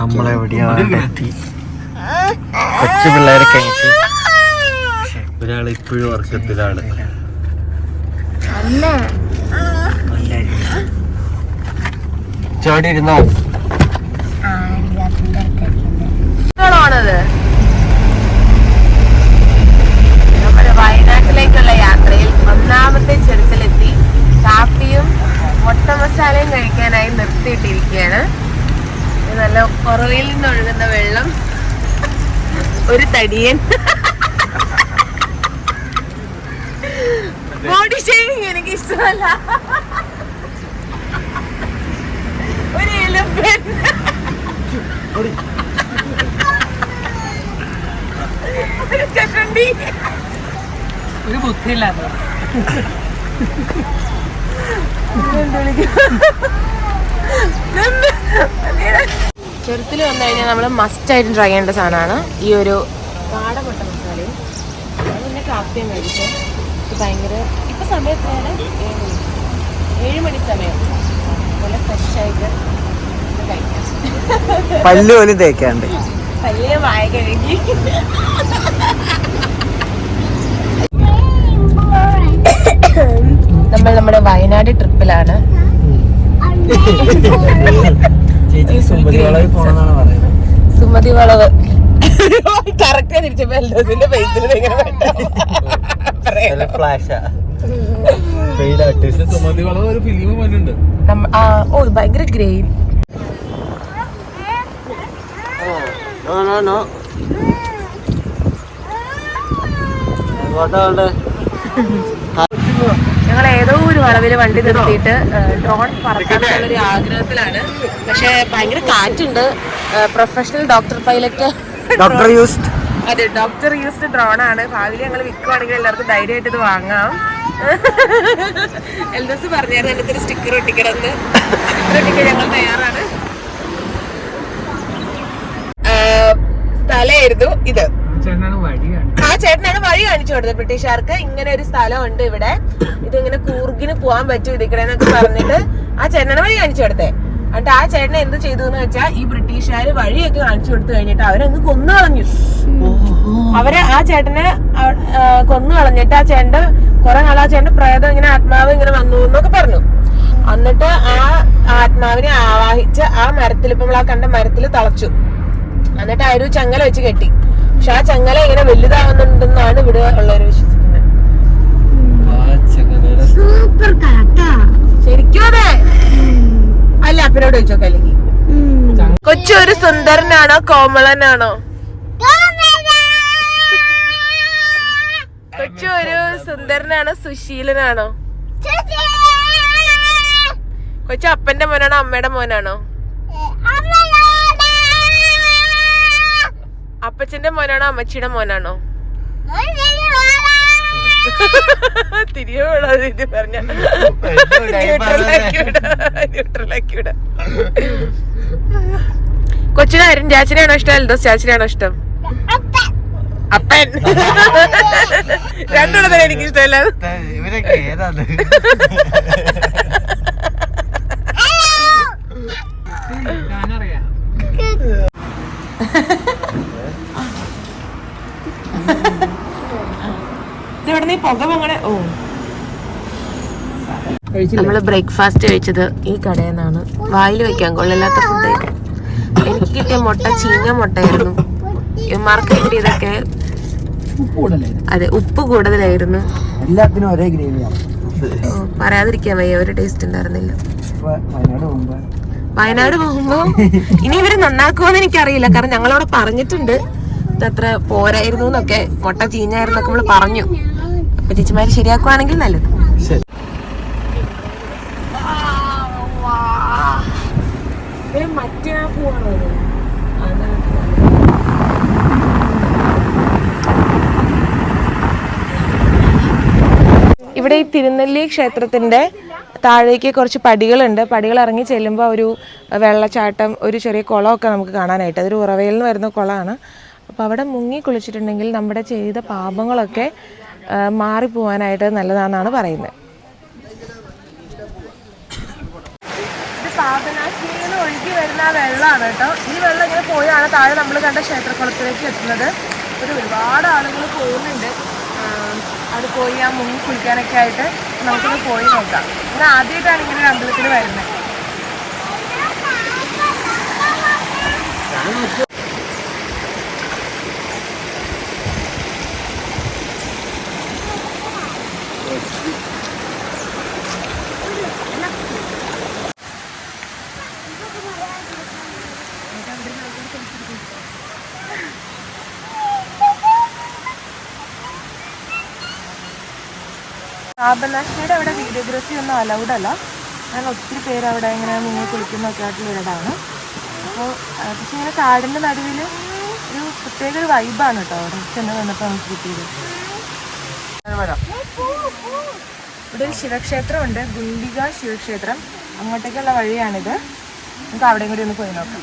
നമ്മളെവിടെയാണ് എത്തി കൊച്ചു പിള്ളേരെ കഴിച്ച് ഒരാൾ ഇപ്പോഴും ഉറക്കത്തിലാണ്. ചോടി ഇരുന്നോ? നമ്മുടെ വയനാട്ടിലേക്കുള്ള യാത്രയിൽ ഒന്നാമത്തെ ചെറുക്കലെത്തി. കാപ്പിയും മുട്ട മസാലയും കഴിക്കാനായി നിർത്തിയിട്ടിരിക്കുകയാണ്. നല്ല കുറവയിൽ നിന്നൊഴുകുന്ന വെള്ളം. ഒരു തടിയൻ. ബോഡി ഷേവിങ് എനിക്ക് ഇഷ്ടമല്ല ഒരു എലുമ്പൻ ഒരു ചട്ടണ്ടി ഒരു ബുദ്ധിയില്ലാത്ത ചെറുത്തിൽ വന്നു കഴിഞ്ഞാൽ നമ്മൾ മസ്റ്റായിട്ടും ട്രൈ ചെയ്യേണ്ട സാധനമാണ് ഈ ഒരു കാടമുട്ട മസാലയും. പിന്നെ കാപ്പിയും മേടിച്ചു ഇത് ഭയങ്കര ഇപ്പം സമയത്താണ് ഏഴ് മണി ഏഴ് സമയം. നല്ല ഫ്രഷ് ആയിട്ട് ഇത് കഴിക്കാം. പല്ല് പോലും തേക്കാണ്ട്. വലിയ വായ കഴുകി. നമ്മൾ നമ്മുടെ വയനാട് ട്രിപ്പിലാണ് ചേച്ചി സുമ്പതി വളവിൽ പോണെന്നാണ് പറയുന്നത്. സുമതി വളവ്. കറക്റ്റ് തിരിച്ചപ്പോ എൽദോസിന്റെ ഫേസിൽ ഇങ്ങനെ ഫ്ലാഷാ സുമതി വളവ് ഒരു ഫിലിം നമ്മ- ഓ ഭയങ്കര ഗ്രെയിൻ നോ നോ നോ എങ്ങോട്ടാണ്ട് ഞങ്ങൾ ഏതോ ഒരു വളവിൽ വണ്ടി നിർത്തിയിട്ട് ഡ്രോൺ പറക്കാനുള്ള ഒരു ആഗ്രഹത്തിലാണ്. പക്ഷെ ഭയങ്കര കാറ്റുണ്ട്. Professional doctor pilot doctor used അതെ ഡോക്ടർ യൂസ്ഡ് ഡ്രോൺ ആണ്. ഭാവിയിൽ ഞങ്ങൾ വിൽക്കുവാണെങ്കിൽ എല്ലാവർക്കും ധൈര്യമായിട്ട് ഇത് വാങ്ങാം. എൽ ദിവസം പറഞ്ഞായിരുന്നു ഒരു സ്റ്റിക്കർ ഒട്ടിക്കണമെന്ന്. സ്റ്റിക്കർ ഒട്ടിക്കാൻ ഞങ്ങൾ തയ്യാറാണ്. സ്ഥലമായിരുന്നു ഇത്. ആ ചേട്ടനാണ് വഴി കാണിച്ചു കൊടുത്തത് ബ്രിട്ടീഷുകാർക്ക്. ഇങ്ങനെ ഒരു സ്ഥലമുണ്ട് ഇവിടെ. ഇത് ഇങ്ങനെ കൂർഗിന് പോകാൻ പറ്റും ഇതിക്കടെ എന്നൊക്കെ പറഞ്ഞിട്ട് ആ ചേട്ടനാണ് വഴി കാണിച്ചു കൊടുത്തേ. എന്നിട്ട് ആ ചേട്ടൻ എന്ത് ചെയ്തു എന്ന് വെച്ചാൽ ഈ ബ്രിട്ടീഷുകാര് വഴിയൊക്കെ കാണിച്ചു കൊടുത്തു കഴിഞ്ഞിട്ട് അവരങ്ങ് കൊന്നു കളഞ്ഞു അവരെ ആ ചേട്ടനെ കൊന്നു കളഞ്ഞിട്ട് ആ ചേട്ടന്റെ കുറെ നാൾ ആ ചേട്ടന്റെ പ്രേതം ഇങ്ങനെ ആത്മാവ് ഇങ്ങനെ വന്നു എന്നൊക്കെ പറഞ്ഞു. എന്നിട്ട് ആ ആത്മാവിനെ ആവാഹിച്ച് ആ മരത്തിൽ ഇപ്പൊ ആ കണ്ട മരത്തിൽ തളച്ചു. എന്നിട്ട് ആ ഒരു ചങ്ങല വെച്ച് കെട്ടി. പക്ഷെ ആ ചങ്ങല ഇങ്ങനെ വലുതാവുന്നുണ്ടെന്നാണ് ഇവിടെ ഉള്ളവർ വിശ്വസിക്കുന്നത്. സൂപ്പർ ശരിക്കും അതെ. അല്ല അപ്പനോട് ചോദിച്ചോക്കെ അല്ലെങ്കിൽ കൊച്ചു ഒരു സുന്ദരനാണോ കോമളനാണോ? കൊച്ചു ഒരു സുന്ദരനാണോ സുശീലനാണോ? കൊച്ചു അപ്പന്റെ മോനാണോ അമ്മയുടെ മോനാണോ? അപ്പച്ചന്റെ മോനാണോ അമ്മച്ചിയുടെ മോനാണോ? തിരികെ വിടാതെ ഇത് പറഞ്ഞ. ന്യൂട്രലാക്കി വിടാം കൊച്ചിനെ ആരും ചാച്ചിനെയാണോ ഇഷ്ടം എൽദോസ് ചാച്ചിനെയാണോ ഇഷ്ടം? അപ്പൻ. രണ്ടുള്ളതാണ് എനിക്ക് ഇഷ്ടമല്ല ഇവരൊക്കെ ഏതാണ് ഞാനറിയാം ഇവിടെ നീ പുക പൊങ്ങണേ ഓ. നമ്മൾ ബ്രേക്ക്ഫാസ്റ്റ് കഴിച്ചത് ഈ കടയിൽ നിന്നാണ്. വായിൽ വെക്കാൻ കൊള്ളില്ലാത്ത ഫുഡ് എനിക്ക് കിട്ടിയ മുട്ട ചീഞ്ഞ മുട്ടയായിരുന്നു. ഇവന്മാർക്ക് കിട്ടിയതൊക്കെ അതെ ഉപ്പ് കൂടുതലായിരുന്നു. എല്ലാത്തിനും ഒരേ ഗ്രേവിയാണ് പറയാതിരിക്കാൻ വയ്യ ഒരു ടേസ്റ്റ് ഉണ്ടായിരുന്നില്ല. വയനാട് പോകുമ്പോ വയനാട് പോകുമ്പോ ഇനി ഇവർ നന്നാക്കുമോന്ന് എനിക്കറിയില്ല. കാരണം ഞങ്ങളവിടെ പറഞ്ഞിട്ടുണ്ട്. ഇതത്ര പോരായിരുന്നു എന്നൊക്കെ. മുട്ട ചീഞ്ഞായിരുന്നൊക്കെ നമ്മൾ പറഞ്ഞു. അപ്പൊ ചേച്ചിമാര് ശരിയാക്കുവാണെങ്കിൽ നല്ലത്. ശരി. മറ്റേ പോവാണോ? ഇവിടെ ഈ തിരുനെല്ലി ക്ഷേത്രത്തിന്റെ താഴേക്ക് കുറച്ച് പടികളുണ്ട്. പടികൾ ഇറങ്ങി ചെല്ലുമ്പോൾ ഒരു വെള്ളച്ചാട്ടം ഒരു ചെറിയ കുളമൊക്കെ നമുക്ക് കാണാനായിട്ട്. അതൊരു ഉറവയിൽ നിന്ന് വരുന്ന കുളമാണ്. അപ്പോൾ അവിടെ മുങ്ങി കുളിച്ചിട്ടുണ്ടെങ്കിൽ നമ്മുടെ ചെയ്ത പാപങ്ങളൊക്കെ മാറിപ്പോവാനായിട്ട് നല്ലതാണെന്നാണ് പറയുന്നത്. ഒഴുകി വരുന്ന വെള്ളമാണ് കേട്ടോ. ഈ വെള്ളം ഇങ്ങനെ പോയാണ് താഴെ നമ്മൾ കണ്ട ക്ഷേത്രക്കുളത്തിലേക്ക് എത്തുന്നത്. ഒരു ഒരുപാട് ആളുകൾ പോകുന്നുണ്ട്. അത് പോയി ആ മുങ്ങി കുളിക്കാനൊക്കെ ആയിട്ട് നമുക്കൊന്ന് പോയി നോക്കാം. ഇത് ആദ്യമായിട്ടാണ് ഇങ്ങനെ അമ്പലത്തിൽ വരുന്നത്. പാപനാശിനിയുടെ അവിടെ വീഡിയോഗ്രാഫി ഒന്നും അലൗഡ് അല്ല. ഞാൻ ഒത്തിരി പേര് അവിടെ ഇങ്ങനെ മുങ്ങി കുളിക്കുന്നൊക്കെ ആയിട്ടുള്ള ഇടാണ് അപ്പോൾ പക്ഷെ ഇങ്ങനെ കാടിന്റെ നടുവിൽ ഒരു പ്രത്യേക ഒരു വൈബാണ് കേട്ടോ അവിടെ ചെന്ന് വന്നപ്പോൾ നമുക്ക് കിട്ടിയത്. ഇവിടെ ഒരു ശിവക്ഷേത്രമുണ്ട്. ഗുണ്ടിക ശിവക്ഷേത്രം. അങ്ങോട്ടേക്കുള്ള വഴിയാണിത്. നമുക്ക് അവിടെയും കൂടി ഒന്ന് പോയി നോക്കാം.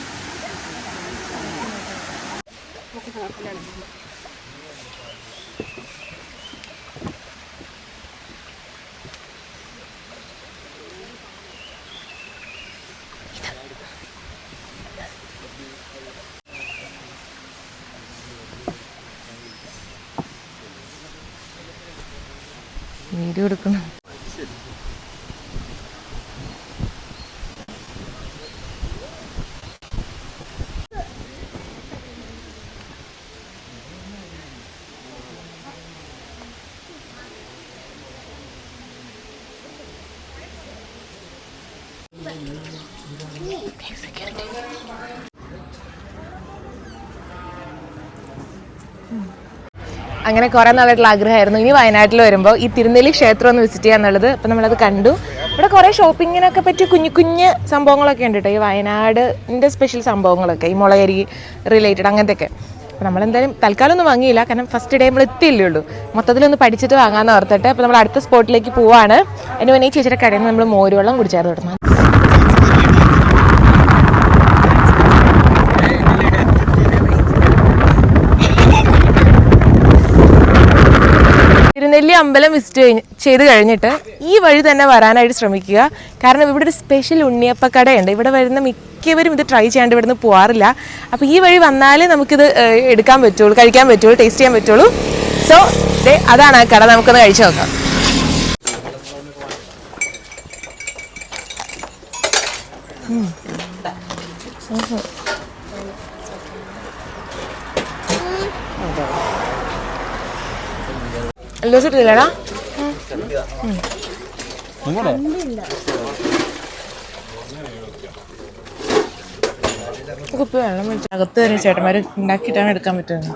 വീഡിയോ അങ്ങനെ കുറെ നാളായിട്ടുള്ള ആഗ്രഹമായിരുന്നു. ഇനി വയനാട്ടിൽ വരുമ്പോൾ ഈ തിരുനെല്ലി ക്ഷേത്രം ഒന്ന് വിസിറ്റ് ചെയ്യാന്നുള്ളത് അപ്പം നമ്മളത് കണ്ടു. ഇവിടെ കുറേ ഷോപ്പിങ്ങിനൊക്കെ പറ്റിയ കുഞ്ഞു കുഞ്ഞ് സംഭവങ്ങളൊക്കെ ഉണ്ട് കേട്ടോ ഈ വയനാടിന്റെ സ്പെഷ്യൽ സംഭവങ്ങളൊക്കെ ഈ മുളകരി റിലേറ്റഡ് അങ്ങനത്തെയൊക്കെ. അപ്പോൾ നമ്മളെന്തായാലും തൽക്കാലം ഒന്നും വാങ്ങിയില്ല. കാരണം ഫസ്റ്റ് ഡേ നമ്മൾ എത്തിയില്ലേ ഉള്ളൂ. മൊത്തത്തിലൊന്ന് പഠിച്ചിട്ട് വാങ്ങാമെന്ന് ഓർത്തിട്ട് അപ്പോൾ നമ്മൾ അടുത്ത സ്പോട്ടിലേക്ക് പോവാണ്. മുന്നേ ഈ ചേച്ചിയുടെ കടയിൽ നിന്ന് നമ്മൾ മോരുവെള്ളം കുടിച്ചായിരുന്നു തുടങ്ങാം തിരുനെല്ലി അമ്പലം വിസിറ്റ് ചെയ്ത് കഴിഞ്ഞിട്ട് ഈ വഴി തന്നെ വരാനായിട്ട് ശ്രമിക്കുക. കാരണം ഇവിടെ ഒരു സ്പെഷ്യൽ ഉണ്ണിയപ്പ ഉണ്ണിയപ്പക്കടയുണ്ട്. ഇവിടെ വരുന്ന മിക്കവരും ഇത് ട്രൈ ചെയ്യാണ്ട് ഇവിടുന്ന് പോകാറില്ല അപ്പോൾ ഈ വഴി വന്നാലേ നമുക്കിത് എടുക്കാൻ പറ്റുള്ളൂ കഴിക്കാൻ പറ്റുള്ളൂ ടേസ്റ്റ് ചെയ്യാൻ പറ്റുള്ളൂ. സോ അതാണ് ആ കട. നമുക്കൊന്ന് കഴിച്ചു നോക്കാം. എല്ലോ ഇട്ടില്ലടാ കുപ്പി വെള്ളം മേടിച്ചു അകത്ത് തന്നെ ചേട്ടന്മാർ ഉണ്ടാക്കിയിട്ടാണ് എടുക്കാൻ പറ്റുന്നത്.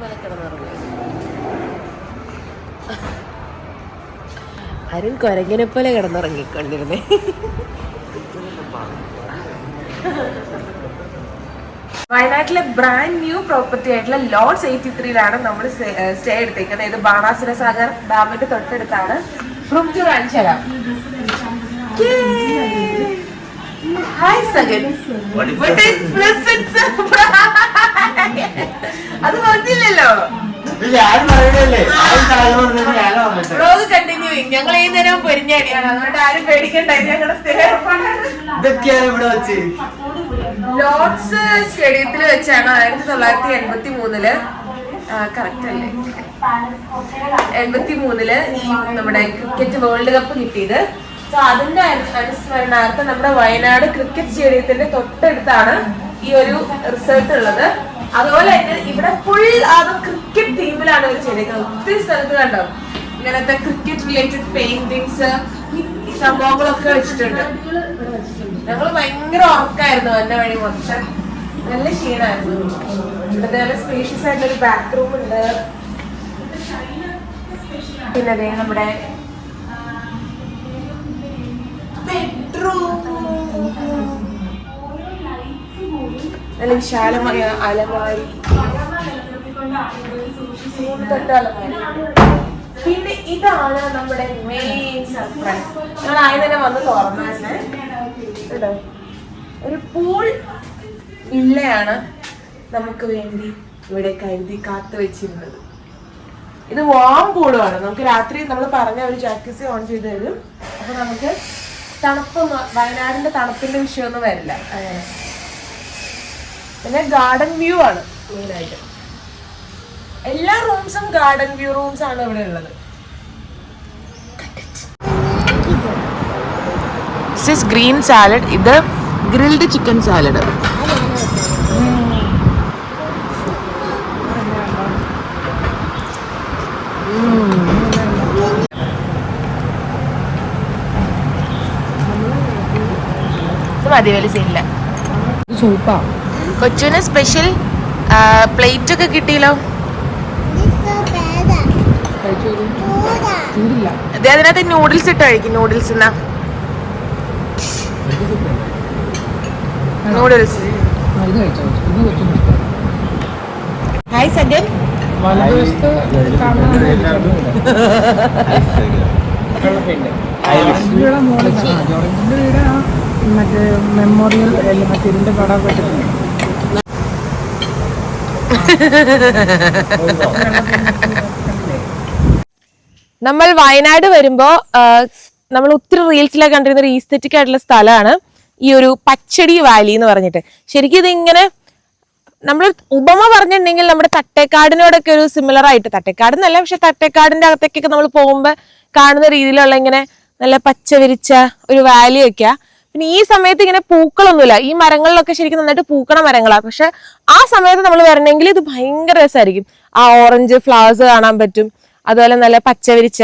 പോലെ കിടന്നിറങ്ങി. അരുൺ കുരങ്ങനെ പോലെ കിടന്നുറങ്ങിക്കൊണ്ടിരുന്നേ. വയനാട്ടിലെ ബ്രാൻഡ് ന്യൂ പ്രോപ്പർട്ടി ആയിട്ടുള്ള ലോഡ്സ് എയ്റ്റി ത്രീയിലാണ് നമ്മൾ സ്റ്റേ എടുത്തേക്കുന്നത്. ഇത് ബാണാസുര സാഗർ ഡാമിന്റെ തൊട്ടടുത്താണ്. റൂം ടു കാണിച്ചു തരാം. ഹായ് സഗൻ വ്ലോഗ് കണ്ടിന്യൂ ഞങ്ങൾ ഈ നേരം പൊരിഞ്ഞടിയാണ് അതുകൊണ്ട് ആരും പേടിക്കണ്ട ഞങ്ങളുടെ ലോർഡ്സ് സ്റ്റേഡിയത്തിൽ വെച്ചാണ് ആയിരത്തി തൊള്ളായിരത്തി എൺപത്തി മൂന്നിൽ കറക്റ്റ് അല്ലേ? എൺപത്തി മൂന്നിൽ ഈ നമ്മുടെ ക്രിക്കറ്റ് വേൾഡ് കപ്പ് കിട്ടിയത്. സോ അതിന്റെ അനു- അനുസ്മരണാർത്ഥം നമ്മുടെ വയനാട് ക്രിക്കറ്റ് സ്റ്റേഡിയത്തിന്റെ തൊട്ടടുത്താണ് ഈ ഒരു റിസൾട്ട് ഉള്ളത്. അതുപോലെ തന്നെ ഇവിടെ ഫുൾ അത് ക്രിക്കറ്റ് തീമിലാണ് അവർ ചെയ്തേക്കുന്നത്. ഒത്തിരി സ്ഥലത്ത് കണ്ടോ? ഇങ്ങനത്തെ ക്രിക്കറ്റ് റിലേറ്റഡ് പെയിന്റിങ്സ് സംഭവങ്ങളൊക്കെ വെച്ചിട്ടുണ്ട്. ഞങ്ങൾ ഭയങ്കര ഉറക്കായിരുന്നു എന്റെ വഴി മൊത്തം നല്ല ക്ഷീണായിരുന്നു. ഇവിടുത്തെ നല്ല സ്പേഷ്യസ് ആയിട്ടൊരു ബാത്റൂം ഉണ്ട്. പിന്നെ ദേ നമ്മുടെ ബെഡ്റൂം നല്ല വിശാലമായ അലമാരി. പിന്നെ ഇതാണ് നമ്മുടെ മെയിൻ സർപ്രൈസ് ഞങ്ങൾ ആദ്യം തന്നെ വന്ന് തുറന്നെ കേട്ടോ ഒരു പൂൾ ഇല്ലയാണ് നമുക്ക് വേണ്ടി ഇവിടെ കരുതി കാത്തു വെച്ചിരുന്നത്. ഇത് വാം പൂളുമാണ് നമുക്ക് രാത്രി നമ്മൾ പറഞ്ഞ ഒരു ജാക്കസി ഓൺ ചെയ്ത് തരും. അപ്പൊ നമുക്ക് തണുപ്പ് വയനാടിന്റെ തണുപ്പിന്റെ വിഷയമൊന്നും വരില്ല. അങ്ങനെ പിന്നെ ഗാർഡൻ വ്യൂ ആണ്. മെയിനായിട്ട് എല്ലാ റൂംസും ഗാർഡൻ വ്യൂ റൂംസ് ആണ് ഇവിടെ ഉള്ളത്. ഗ്രീൻ സാലഡ് ഇത് ഗ്രിൽഡ് ചിക്കൻ സാലഡ് മതി വലിയ സീനില്ല സൂപ്പാ. കൊച്ചുവിന് സ്പെഷ്യൽ പ്ലേറ്റ് ഒക്കെ കിട്ടിയല്ലോ? അതിനകത്ത് നൂഡിൽസ് ഇട്ട് കഴിക്കും നൂഡിൽസ് എന്നാ നൂഡിൽസ് ഹായ് സജൻ മറ്റേ മെമ്മോറിയൽ മറ്റേ ഇതിന്റെ പടം വെച്ചിട്ടുണ്ട്. നമ്മൾ വയനാട് വരുമ്പോ നമ്മൾ ഒത്തിരി റീൽസിലൊക്കെ കണ്ടിരുന്ന ഒരു ഈസ്തെറ്റിക് ആയിട്ടുള്ള സ്ഥലമാണ് ഈ ഒരു പച്ചടി വാലി എന്ന് പറഞ്ഞിട്ട്. ശരിക്കും ഇതിങ്ങനെ നമ്മൾ ഉപമ പറഞ്ഞിട്ടുണ്ടെങ്കിൽ നമ്മുടെ തട്ടേക്കാടിനോടൊക്കെ ഒരു സിമിലർ ആയിട്ട് തട്ടേക്കാട് എന്നല്ല പക്ഷെ തട്ടേക്കാടിന്റെ അകത്തേക്കൊക്കെ നമ്മൾ പോകുമ്പോൾ കാണുന്ന രീതിയിലുള്ള ഇങ്ങനെ നല്ല പച്ച വിരിച്ച ഒരു വാലി ഒക്കെയാ. പിന്നെ ഈ സമയത്ത് ഇങ്ങനെ പൂക്കളൊന്നുമില്ല. ഈ മരങ്ങളിലൊക്കെ ശരിക്കും നന്നായിട്ട് പൂക്കണ മരങ്ങളാണ് പക്ഷെ ആ സമയത്ത് നമ്മൾ വരണമെങ്കിൽ ഇത് ഭയങ്കര രസമായിരിക്കും. ആ ഓറഞ്ച് ഫ്ലവേഴ്സ് കാണാൻ പറ്റും. അതുപോലെ നല്ല പച്ച വിരിച്ച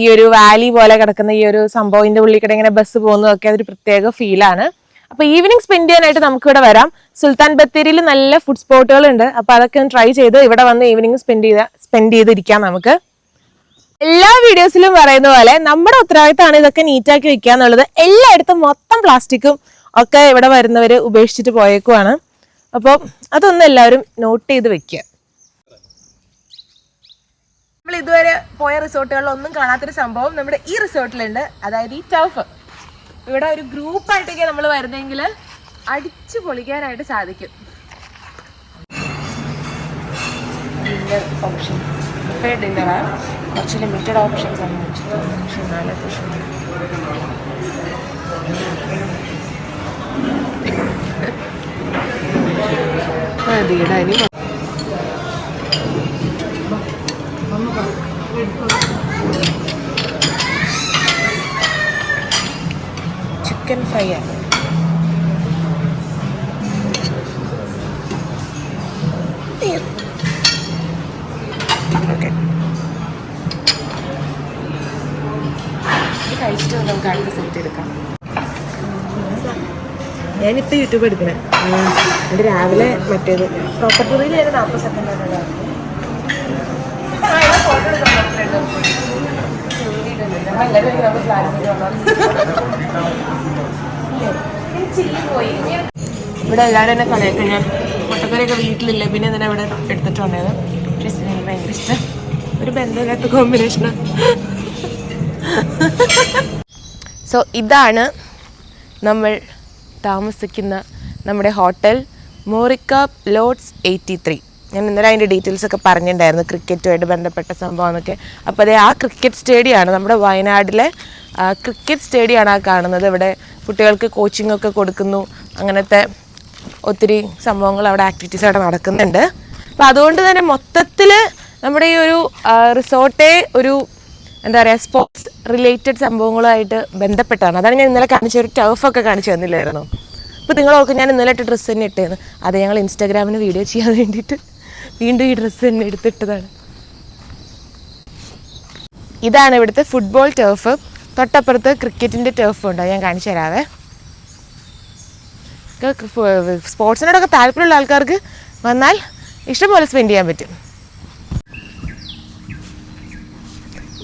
ഈ ഒരു വാലി പോലെ കിടക്കുന്ന ഈ ഒരു സംഭവത്തിന്റെ ഉള്ളിൽ ഇങ്ങനെ ബസ് പോകുന്നതൊക്കെ അതൊരു പ്രത്യേക ഫീലാണ് അപ്പൊ ഈവനിങ് സ്പെൻഡ് ചെയ്യാനായിട്ട് നമുക്ക് ഇവിടെ വരാം. സുൽത്താൻ ബത്തേരിയിൽ നല്ല ഫുഡ് സ്പോട്ടുകൾ ഉണ്ട് അപ്പൊ അതൊക്കെ ഒന്ന് ട്രൈ ചെയ്ത് ഇവിടെ വന്ന് ഈവനിങ് സ്പെൻഡ് ചെയ്ത സ്പെൻഡ് ചെയ്തിരിക്കാം നമുക്ക്. എല്ലാ വീഡിയോസിലും പറയുന്ന പോലെ നമ്മുടെ ഉത്തരവാദിത്തമാണ് ഇതൊക്കെ നീറ്റാക്കി വെക്കുക എന്നുള്ളത്. എല്ലായിടത്തും മൊത്തം പ്ലാസ്റ്റിക്കും ഒക്കെ ഇവിടെ വരുന്നവർ ഉപേക്ഷിച്ചിട്ട് പോയേക്കുവാണ്. അപ്പോൾ അതൊന്നും എല്ലാവരും നോട്ട് ചെയ്ത് വെക്കുക. നമ്മൾ ഇതുവരെ പോയ റിസോർട്ടുകളിലൊന്നും കാണാത്തൊരു സംഭവം നമ്മുടെ ഈ റിസോർട്ടിലുണ്ട്. അതായത് ഈ ടഫ് ഇവിടെ ഒരു ഗ്രൂപ്പായിട്ടൊക്കെ നമ്മൾ വരുന്നെങ്കിൽ അടിച്ചു പൊളിക്കാനായിട്ട് സാധിക്കും. ഓപ്ഷൻസ് ബുഫേ ഡിന്നറാണ് കുറച്ച് ലിമിറ്റഡ് ഓപ്ഷൻസ് ആണ് വെച്ചിട്ടുള്ളത്. പക്ഷെ അത്യാവശ്യം മതിയുടെ ഇനി ചിക്കൻ ഫ്രൈ ആണ് കഴിച്ചിട്ട് നമുക്ക് അടുത്ത സെറ്റ് എടുക്കാം. ഞാനിപ്പോൾ യൂട്യൂബ് എടുക്കണേ. എന്റെ രാവിലെ മറ്റേത്. പ്രോപ്പർട്ടി റീൽ ആയിരുന്നു നാൽപ്പത് സെക്കൻഡ് ഇവിടെ എല്ലാവരും എന്നെ കളയൊക്കെ ഞാൻ മുട്ടക്കറിയൊക്കെ വീട്ടിലില്ല? പിന്നെ ഇതിനെ ഇവിടെ എടുത്തിട്ട് വന്നത് പക്ഷേ എനിക്ക് ഭയങ്കര ഇഷ്ടം. ഒരു ബന്ധമില്ലാത്ത കോമ്പിനേഷനാണ് സോ ഇതാണ് നമ്മൾ താമസിക്കുന്ന നമ്മുടെ hotel Morickap Lords eighty three. ഞാൻ ഇന്നലെ അതിന്റെ ഡീറ്റെയിൽസ് ഒക്കെ പറഞ്ഞിട്ടുണ്ടായിരുന്നു ക്രിക്കറ്റുമായിട്ട് ബന്ധപ്പെട്ട സംഭവം എന്നൊക്കെ അപ്പോൾ അതേ ആ ക്രിക്കറ്റ് സ്റ്റേഡിയമാണ് നമ്മുടെ വയനാട്ടിലെ ക്രിക്കറ്റ് സ്റ്റേഡിയമാണ് ആ കാണുന്നത്. ഇവിടെ കുട്ടികൾക്ക് കോച്ചിങ് ഒക്കെ കൊടുക്കുന്നു. അങ്ങനത്തെ ഒത്തിരി സംഭവങ്ങൾ അവിടെ ആക്ടിവിറ്റീസ് അവിടെ നടക്കുന്നുണ്ട്. അപ്പോൾ അതുകൊണ്ട് തന്നെ മൊത്തത്തിൽ നമ്മുടെ ഈ ഒരു റിസോർട്ടേ ഒരു എന്താ പറയുക സ്പോർട്സ് റിലേറ്റഡ് സംഭവങ്ങളുമായിട്ട് ബന്ധപ്പെട്ടാണ്. അതാണ് ഞാൻ ഇന്നലെ കാണിച്ച ഒരു ടഫൊക്കെ കാണിച്ചു തന്നില്ലായിരുന്നു? അപ്പോൾ നിങ്ങൾ ഓർക്കും ഞാൻ ഇന്നലെ ഇട്ട് ഡ്രസ്സ് തന്നെ ഇട്ടേന്ന്. അത് ഞങ്ങൾ ഇൻസ്റ്റാഗ്രാമിന് വീഡിയോ ചെയ്യാൻ വേണ്ടിയിട്ട് വീണ്ടും ഈ ഡ്രസ്സ് തന്നെ എടുത്തിട്ടതാണ്. ഇതാണ് ഇവിടുത്തെ ഫുട്ബോൾ ടേഫ് തൊട്ടപ്പുറത്ത് ക്രിക്കറ്റിന്റെ ടേഫ് ഉണ്ട്. ഞാൻ കാണിച്ചു തരാവേ. സ്പോർട്സിനോടൊക്കെ താല്പര്യമുള്ള ആൾക്കാർക്ക് വന്നാൽ ഇഷ്ടംപോലെ സ്പെൻഡ് ചെയ്യാൻ പറ്റും.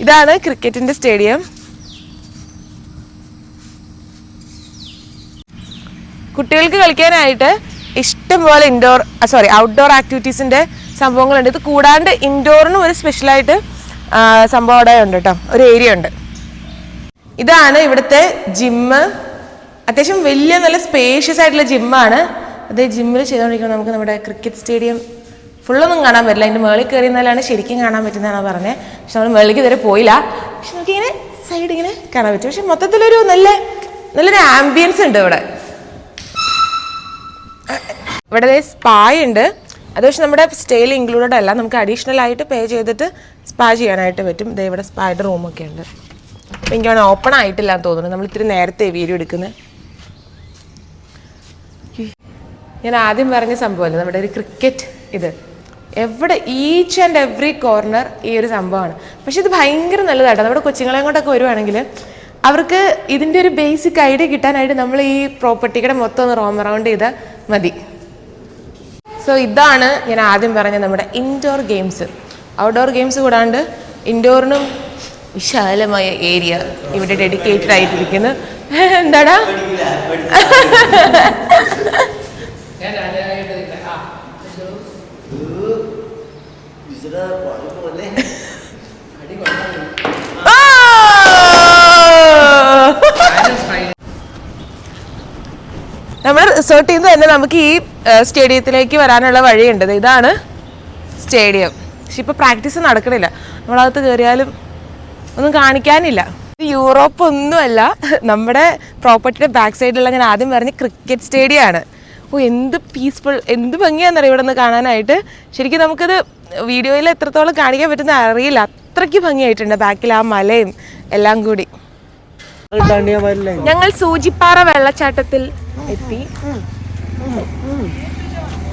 ഇതാണ് ക്രിക്കറ്റിന്റെ സ്റ്റേഡിയം. കുട്ടികൾക്ക് കളിക്കാനായിട്ട് ഇഷ്ടംപോലെ ഇൻഡോർ സോറി ഔട്ട്ഡോർ ആക്ടിവിറ്റീസിന്റെ സംഭവങ്ങളുണ്ട്. ഇത് കൂടാണ്ട് ഇൻഡോറിനും ഒരു സ്പെഷ്യലായിട്ട് സംഭവം അവിടെ ഉണ്ട് കേട്ടോ ഒരു ഏരിയ ഉണ്ട്. ഇതാണ് ഇവിടുത്തെ ജിമ്മ് അത്യാവശ്യം വലിയ നല്ല സ്പേഷ്യസ് ആയിട്ടുള്ള ജിമ്മാണ് അതേ ജിമ്മിൽ ചെയ്തുകൊണ്ടിരിക്കുന്നത് നമുക്ക് നമ്മുടെ ക്രിക്കറ്റ് സ്റ്റേഡിയം ഫുള്ളൊന്നും കാണാൻ പറ്റില്ല. അതിന്റെ മേളിൽ കയറി ശരിക്കും കാണാൻ പറ്റുന്നതാണ് പറഞ്ഞത് പക്ഷെ നമ്മൾ മേളിലേക്ക് ഇതുവരെ പോയില്ല. പക്ഷെ നമുക്കിങ്ങനെ സൈഡ് ഇങ്ങനെ കാണാൻ പറ്റും. പക്ഷെ മൊത്തത്തിലൊരു നല്ല നല്ലൊരു ആംബിയൻസ് ഉണ്ട് ഇവിടെ. ഇവിടെ സ്പാ ഉണ്ട്. അത് പക്ഷെ നമ്മുടെ സ്റ്റേയിൽ ഇൻക്ലൂഡഡ് അല്ല. നമുക്ക് അഡീഷണൽ ആയിട്ട് പേ ചെയ്തിട്ട് സ്പാ ചെയ്യാനായിട്ട് പറ്റും. ദേ ഇവിടെ സ്പായുടെ റൂമൊക്കെ ഉണ്ട്. എനിക്ക് ഓപ്പൺ ആയിട്ടില്ല എന്ന് തോന്നുന്നു. നമ്മൾ ഇത്തിരി നേരത്തെ വീഡിയോ എടുക്കുന്നത് ഞാൻ ആദ്യം പറഞ്ഞ സംഭവമല്ലേ? നമ്മുടെ ഒരു ക്രിക്കറ്റ് ഇത്. എവിടെ ഈച്ച് ആൻഡ് എവറി കോർണർ ഈ ഒരു സംഭവമാണ്. പക്ഷെ ഇത് ഭയങ്കര നല്ലതാട്ടോ. നമ്മുടെ കൊച്ചുങ്ങളെ കൊണ്ടൊക്കെ വരുവാണെങ്കിൽ അവർക്ക് ഇതിന്റെ ഒരു ബേസിക് ഐഡിയ കിട്ടാനായിട്ട് നമ്മൾ ഈ പ്രോപ്പർട്ടിയുടെ മൊത്തം ഒന്ന് റോം അറൗണ്ട് ചെയ്താൽ മതി. സോ ഇതാണ് ഞാൻ ആദ്യം പറഞ്ഞ നമ്മുടെ ഇൻഡോർ ഗെയിംസ് ഔട്ട്ഡോർ ഗെയിംസ് കൂടാണ്ട് ഇൻഡോറിനും വിശാലമായ ഏരിയ ഇവിടെ ഡെഡിക്കേറ്റഡ് ആയിട്ടിരിക്കുന്നു. എന്താടാ നമ്മൾ റിസോർട്ടിൽ നിന്ന് തന്നെ നമുക്ക് ഈ സ്റ്റേഡിയത്തിലേക്ക് വരാനുള്ള വഴിയുണ്ട്. ഇതാണ് സ്റ്റേഡിയം. പക്ഷെ ഇപ്പോൾ പ്രാക്ടീസ് നടക്കണില്ല. നമ്മളകത്ത് കയറിയാലും ഒന്നും കാണിക്കാനില്ല. യൂറോപ്പ് ഒന്നുമല്ല. നമ്മുടെ പ്രോപ്പർട്ടിയുടെ ബാക്ക് സൈഡിലുള്ള ഞാൻ ആദ്യം പറഞ്ഞ ക്രിക്കറ്റ് സ്റ്റേഡിയമാണ്. ഓ എന്ത് പീസ്ഫുൾ എന്ത് ഭംഗിയാണെന്നറിയാം ഇവിടെ നിന്ന് കാണാനായിട്ട്? ശരിക്കും നമുക്കത് വീഡിയോയിൽ എത്രത്തോളം കാണിക്കാൻ പറ്റുന്ന അറിയില്ല. അത്രയ്ക്ക് ഭംഗിയായിട്ടുണ്ട്. ബാക്കിൽ ആ മലയും എല്ലാം കൂടി. ഞങ്ങൾ സൂചിപ്പാറ വെള്ളച്ചാട്ടത്തിൽ എത്തി.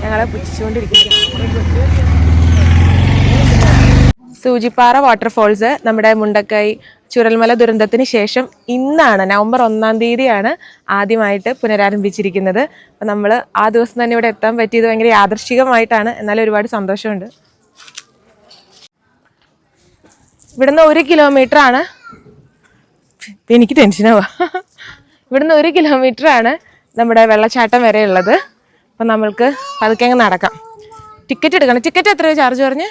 ഞങ്ങളെ പുച്ഛിച്ചുകൊണ്ടിരിക്കുന്നു സൂചിപ്പാറ വാട്ടർഫോൾസ് നമ്മുടെ മുണ്ടക്കൈ ചുരൽമല ദുരന്തത്തിന് ശേഷം ഇന്നാണ് നവംബർ ഒന്നാം തീയതിയാണ് ആദ്യമായിട്ട് പുനരാരംഭിച്ചിരിക്കുന്നത്. അപ്പം നമ്മൾ ആ ദിവസം തന്നെ ഇവിടെ എത്താൻ പറ്റിയത് ഭയങ്കര യാദർശികമായിട്ടാണ്. എന്നാലും ഒരുപാട് സന്തോഷമുണ്ട്. ഇവിടുന്ന് ഒരു കിലോമീറ്റർ ആണ് ഇപ്പം എനിക്ക് ടെൻഷനാവാ ഇവിടുന്ന് ഒരു കിലോമീറ്റർ ആണ് നമ്മുടെ വെള്ളച്ചാട്ടം വരെ ഉള്ളത്. അപ്പം നമ്മൾക്ക് പതുക്കെ അങ്ങ് നടക്കാം. ടിക്കറ്റ് എടുക്കണം. ടിക്കറ്റ് എത്ര രൂപ ചാർജ് പറഞ്ഞ്?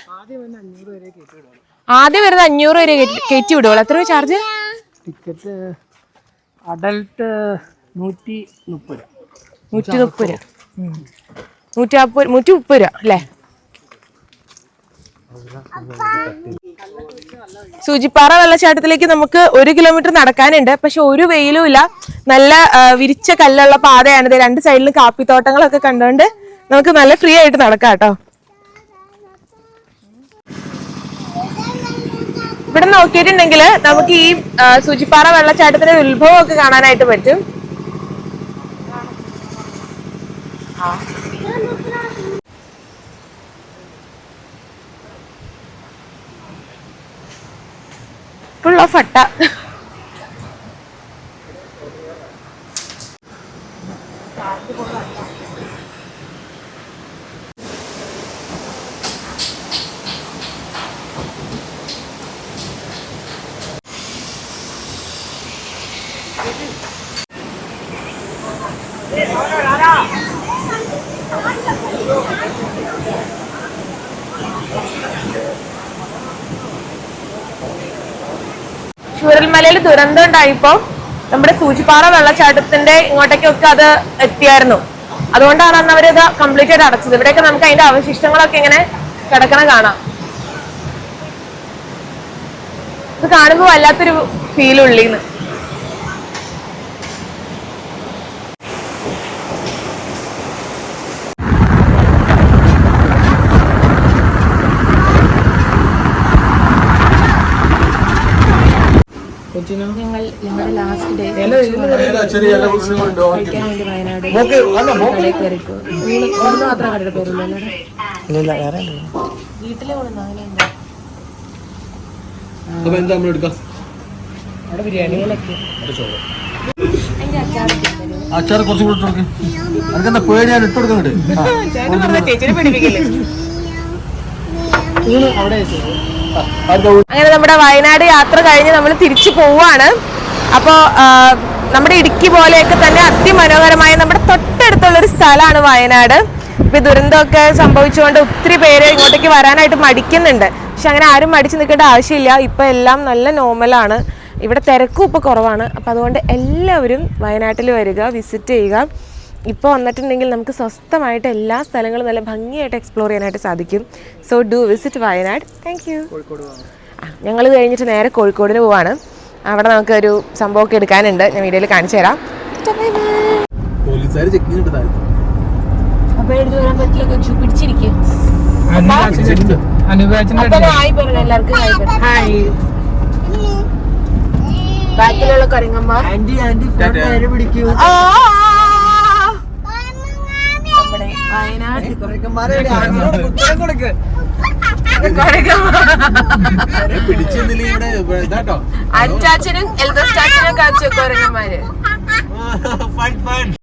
ആദ്യം വരുന്നത് അഞ്ഞൂറ് വരെ കയറ്റി വിടുള്ളൂ എത്ര രൂപ ചാർജ് ടിക്കറ്റ് അഡൽട്ട് നൂറ്റി മുപ്പത് നൂറ്റി മുപ്പത് രൂപ. നൂറ്റി നാൽപ്പത് നൂറ്റി മുപ്പത് രൂപ അല്ലേ? സൂചിപ്പാറ വെള്ളച്ചാട്ടത്തിലേക്ക് നമുക്ക് ഒരു കിലോമീറ്റർ നടക്കാനുണ്ട്. പക്ഷെ ഒരു വെയിലും ഇല്ല. നല്ല വിരിച്ച കല്ലുള്ള പാതയാണിത് രണ്ട് സൈഡിലും കാപ്പിത്തോട്ടങ്ങളൊക്കെ കണ്ടുകൊണ്ട് നമുക്ക് നല്ല ഫ്രീ ആയിട്ട് നടക്കാം കേട്ടോ. ഇവിടെ നോക്കിയിട്ടുണ്ടെങ്കിൽ നമുക്ക് ഈ ആ, സൂചിപ്പാറ വെള്ളച്ചാട്ടത്തിന്റെ ഉത്ഭവം ഒക്കെ കാണാനായിട്ട് പറ്റും. ഫുൾ ഓഫ് അട്ട ചൂരൽമലയിൽ ദുരന്തം ഉണ്ടായപ്പോ നമ്മുടെ സൂചിപ്പാറ വെള്ളച്ചാട്ടത്തിന്റെ ഇങ്ങോട്ടേക്കൊക്കെ അത് എത്തിയായിരുന്നു. അതുകൊണ്ടാണ് അന്ന് അവരത് കംപ്ലീറ്റ് ആയിട്ട് അടച്ചത്. ഇവിടെയൊക്കെ നമുക്ക് അതിന്റെ അവശിഷ്ടങ്ങളൊക്കെ ഇങ്ങനെ കിടക്കണ കാണാം. ഇത് കാണുമ്പോൾ വല്ലാത്തൊരു ഫീൽ ഉള്ളിന്ന്. ഞങ്ങൾ ഞങ്ങളുടെ ലാസ്റ്റ് ഡേ കഴിക്കാൻ വേണ്ടി വയനാട് കടയിൽ കയറിക്കോ. ഊണ് മാത്രം കടയുടെ പേരുള്ളൂ. വീട്ടിലെ ഊണ് അങ്ങനെ എന്താ? അപ്പൊ എന്താ നമ്മൾ എടുക്കാം? അവിടെ ബിരിയാണി. അച്ചാർ കുറച്ച് കൂടെ ഇട്ട് കൊടുക്ക്. എനിക്കെന്താ പേടി? ഞാൻ ഇട്ട് കൊടുക്കുന്നുണ്ട്. അവിടെ. അങ്ങനെ നമ്മുടെ വയനാട് യാത്ര കഴിഞ്ഞ് നമ്മൾ തിരിച്ചു പോവാണ് അപ്പോ നമ്മുടെ ഇടുക്കി പോലെയൊക്കെ തന്നെ അതിമനോഹരമായ നമ്മുടെ തൊട്ടടുത്തുള്ള ഒരു സ്ഥലമാണ് വയനാട്. ഇപ്പൊ ദുരന്തമൊക്കെ സംഭവിച്ചുകൊണ്ട് ഒത്തിരി പേര് ഇങ്ങോട്ടേക്ക് വരാനായിട്ട് മടിക്കുന്നുണ്ട്. പക്ഷെ അങ്ങനെ ആരും മടിച്ചു നിൽക്കേണ്ട ആവശ്യമില്ല. ഇപ്പൊ എല്ലാം നല്ല നോർമലാണ് ഇവിടെ തിരക്കും ഇപ്പോൾ കുറവാണ്. അപ്പോൾ അതുകൊണ്ട് എല്ലാവരും വയനാട്ടിൽ വരിക വിസിറ്റ് ചെയ്യുക. ഇപ്പോൾ വന്നിട്ടുണ്ടെങ്കിൽ നമുക്ക് സ്വസ്ഥമായിട്ട് എല്ലാ സ്ഥലങ്ങളും നല്ല ഭംഗിയായിട്ട് എക്സ്പ്ലോർ ചെയ്യാനായിട്ട് സാധിക്കും. So do visit Wayanad. Thank you ഞങ്ങൾ കഴിഞ്ഞിട്ട് നേരെ കോഴിക്കോടിന് പോവാണ്. അവിടെ നമുക്ക് ഒരു സംഭവമൊക്കെ എടുക്കാനുണ്ട്. ഞാൻ വീഡിയോയിൽ കാണിച്ചു തരാം. പോലീസുകാർ വരാൻ പറ്റില്ല കൊച്ചു. പിടിച്ചിരിക്കും. ബാക്കിലുള്ള കൊരങ്ങന്മാർ ആന്റി ആന്റി പിടിക്കൂ. വയനാട്. അച്ചാച്ചനും എൽദോസ് ചാച്ചനും കാണിച്ചു കൊരങ്ങന്മാര്